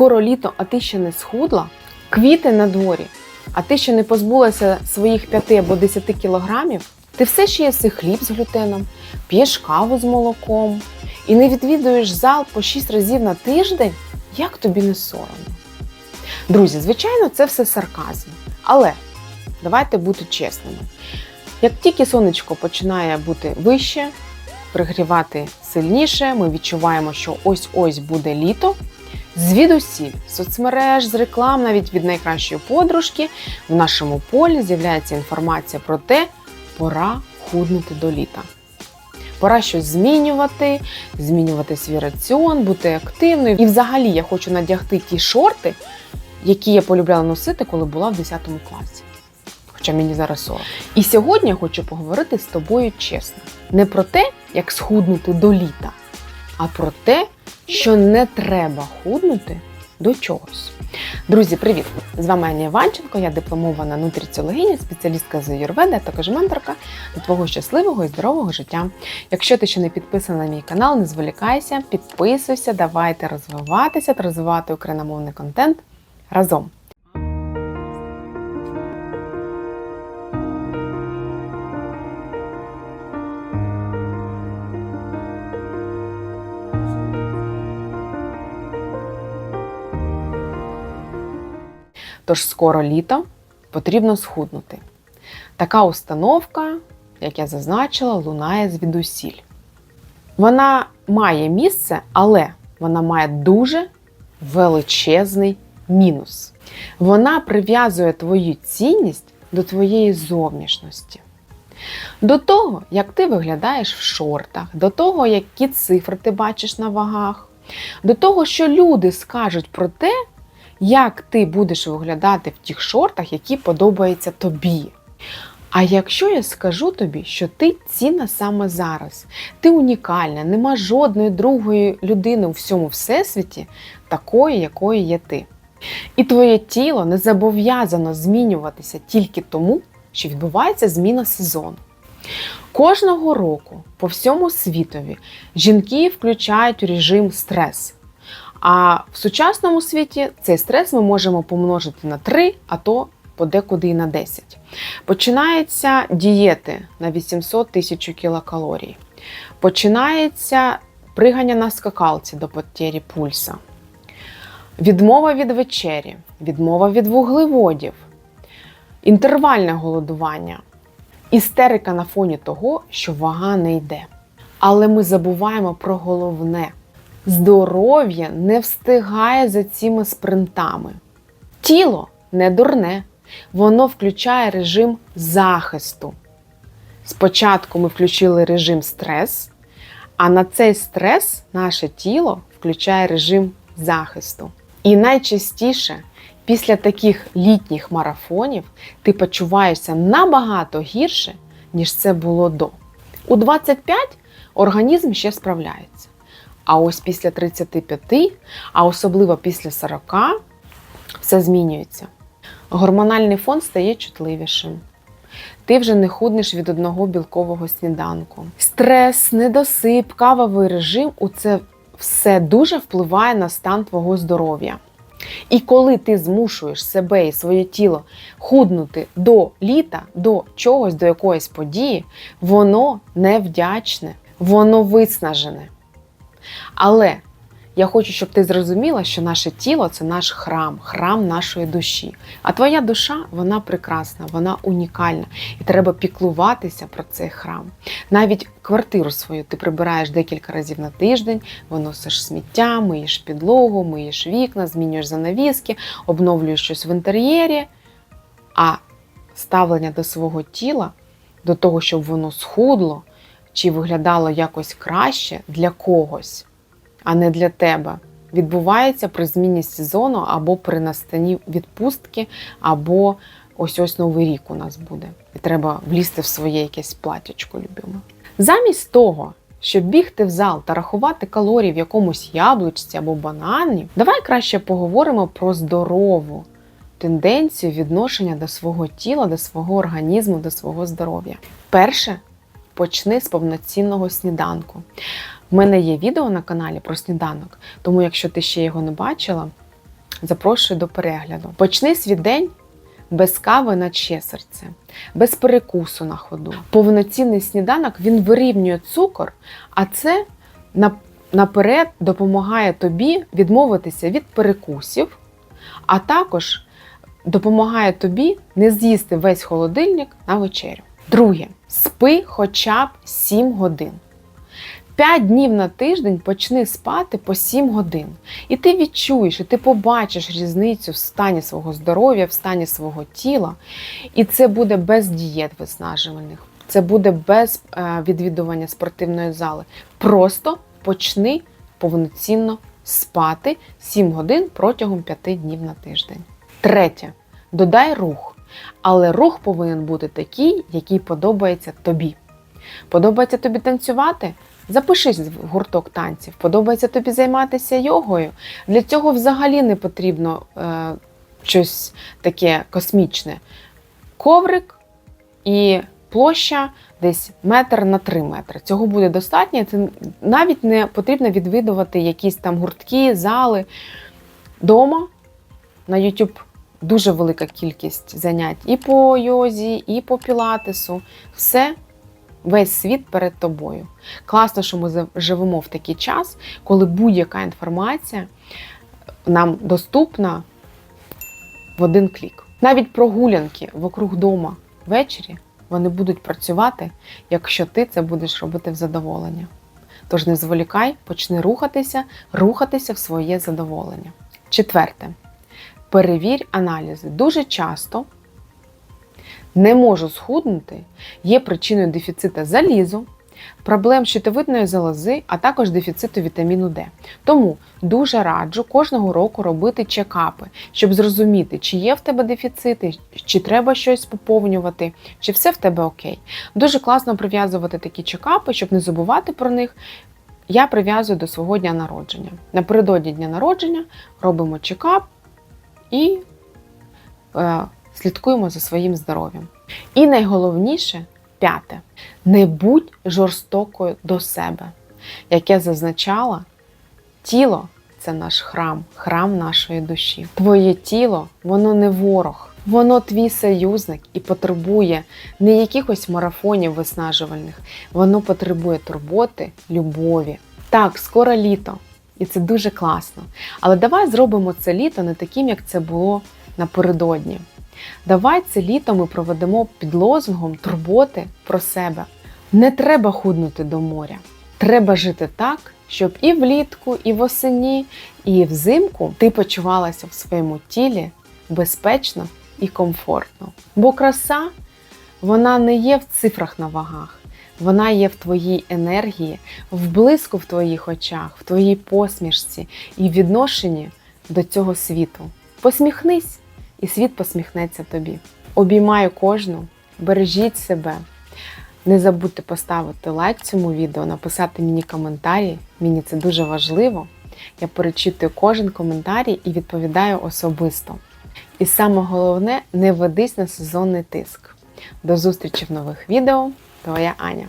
Скоро літо, а ти ще не схудла, квіти на дворі, а ти ще не позбулася своїх 5 або 10 кілограмів, ти все ще їси хліб з глютеном, п'єш каву з молоком і не відвідуєш зал по 6 разів на тиждень, як тобі не соромно? Друзі, звичайно, це все сарказм. Але давайте бути чесними. Як тільки сонечко починає бути вище, пригрівати сильніше, ми відчуваємо, що ось-ось буде літо. Звідусіль соцмереж, з реклам, навіть від найкращої подружки, в нашому полі з'являється інформація про те, пора худнути до літа. Пора щось змінювати, змінювати свій раціон, бути активною. І взагалі я хочу надягти ті шорти, які я полюбляла носити, коли була в 10 класі. Хоча мені зараз 40. І сьогодні я хочу поговорити з тобою чесно. Не про те, як схуднути до літа, а про те, що не треба худнути до чогось. Друзі, привіт! З вами Аня Іванченко, я дипломована нутриціологиня, спеціалістка з Юрведи, а також менторка до твого щасливого і здорового життя. Якщо ти ще не підписана на мій канал, не зволікайся, підписуйся, давайте розвиватися та розвивати україномовний контент разом. Тож скоро літо потрібно схуднути. Така установка, як я зазначила, лунає звідусіль. Вона має місце, але вона має дуже величезний мінус. Вона прив'язує твою цінність до твоєї зовнішності. До того, як ти виглядаєш в шортах, до того, які цифри ти бачиш на вагах, до того, що люди скажуть про те, як ти будеш виглядати в тих шортах, які подобаються тобі. А якщо я скажу тобі, що ти цінна саме зараз, ти унікальна, нема жодної другої людини у всьому всесвіті, такої, якою є ти. І твоє тіло не зобов'язано змінюватися тільки тому, що відбувається зміна сезону. Кожного року по всьому світові жінки включають режим стрес. А в сучасному світі цей стрес ми можемо помножити на 3, а то подекуди і на 10. Починаються дієти на 800 тисяч кілокалорій. Починається пригання на скакалці до потері пульса. Відмова від вечері, відмова від вуглеводів, інтервальне голодування, істерика на фоні того, що вага не йде. Але ми забуваємо про головне: здоров'я не встигає за цими спринтами. Тіло не дурне, воно включає режим захисту. Спочатку ми включили режим стрес, а на цей стрес наше тіло включає режим захисту. І найчастіше після таких літніх марафонів ти почуваєшся набагато гірше, ніж це було до. У 25 організм ще справляється. А ось після 35, а особливо після 40, все змінюється. Гормональний фон стає чутливішим. Ти вже не худнеш від одного білкового сніданку. Стрес, недосип, кавовий режим у це все дуже впливає на стан твого здоров'я. І коли ти змушуєш себе і своє тіло худнути до літа, до чогось, до якоїсь події, воно невдячне, воно виснажене. Але я хочу, щоб ти зрозуміла, що наше тіло це наш храм, храм нашої душі. А твоя душа, вона прекрасна, вона унікальна. І треба піклуватися про цей храм. Навіть квартиру свою ти прибираєш декілька разів на тиждень, виносиш сміття, миєш підлогу, миєш вікна, змінюєш занавіски, обновлюєш щось в інтер'єрі. А ставлення до свого тіла, до того, щоб воно схудло чи виглядало якось краще для когось а не для тебе. Відбувається при зміні сезону або при настанні відпустки, або ось ось новий рік у нас буде. І треба влізти в своє якесь платячко любиме. Замість того, щоб бігти в зал та рахувати калорії в якомусь яблучці або банані, давай краще поговоримо про здорову тенденцію відношення до свого тіла, до свого організму, до свого здоров'я. Перше, почни з повноцінного сніданку. У мене є відео на каналі про сніданок, тому якщо ти ще його не бачила, запрошую до перегляду. Почни свій день без кави на ще серце, без перекусу на ходу. Повноцінний сніданок він вирівнює цукор, а це наперед допомагає тобі відмовитися від перекусів, а також допомагає тобі не з'їсти весь холодильник на вечерю. Друге, спи хоча б 7 годин. 5 днів на тиждень почни спати по 7 годин. І ти відчуєш, і ти побачиш різницю в стані свого здоров'я, в стані свого тіла. І це буде без дієт виснажувальних, це буде без е, відвідування спортивної зали. Просто почни повноцінно спати 7 годин протягом 5 днів на тиждень. Третє. Додай рух. Але рух повинен бути такий, який подобається тобі. Подобається тобі танцювати? Запишись в гурток танців. Подобається тобі займатися йогою. Для цього взагалі не потрібно е, щось таке космічне. Коврик і площа десь метр на три метри. Цього буде достатньо. Це навіть не потрібно відвідувати якісь там гуртки, зали. Дома на YouTube дуже велика кількість занять і по йозі, і по пілатесу. Все, весь світ перед тобою. Класно, що ми живемо в такий час, коли будь-яка інформація нам доступна в один клік. Навіть прогулянки вокруг дома ввечері вони будуть працювати, якщо ти це будеш робити в задоволення. Тож не зволікай, почни рухатися, рухатися в своє задоволення. Четверте. Перевір аналізи. Дуже часто не можу схуднути є причиною дефіциту залізу, проблем щитовидної залози, а також дефіциту вітаміну Д. Тому дуже раджу кожного року робити чекапи, щоб зрозуміти, чи є в тебе дефіцити, чи треба щось поповнювати, чи все в тебе окей. Дуже класно прив'язувати такі чекапи, щоб не забувати про них. Я прив'язую до свого дня народження. Напередодні дня народження робимо чекап і е, слідкуємо за своїм здоров'ям. І найголовніше п'яте: не будь жорстокою до себе. Як я зазначала, тіло це наш храм, храм нашої душі. Твоє тіло, воно не ворог, воно твій союзник і потребує не якихось марафонів виснажувальних, воно потребує турботи, любові. Так, скоро літо, і це дуже класно. Але давай зробимо це літо не таким, як це було напередодні. Давай це літо ми проведемо під лозунгом турботи про себе. Не треба худнути до моря. Треба жити так, щоб і влітку, і восені, і взимку ти почувалася в своєму тілі безпечно і комфортно. Бо краса вона не є в цифрах на вагах, вона є в твоїй енергії, в блиску в твоїх очах, в твоїй посмішці і відношенні до цього світу. Посміхнись, і світ посміхнеться тобі. Обіймаю кожну, бережіть себе. Не забудьте поставити лайк цьому відео, написати мені коментарі. Мені це дуже важливо. Я перечитую кожен коментарій і відповідаю особисто. І саме головне, не ведись на сезонний тиск. До зустрічі в нових відео. Твоя Аня.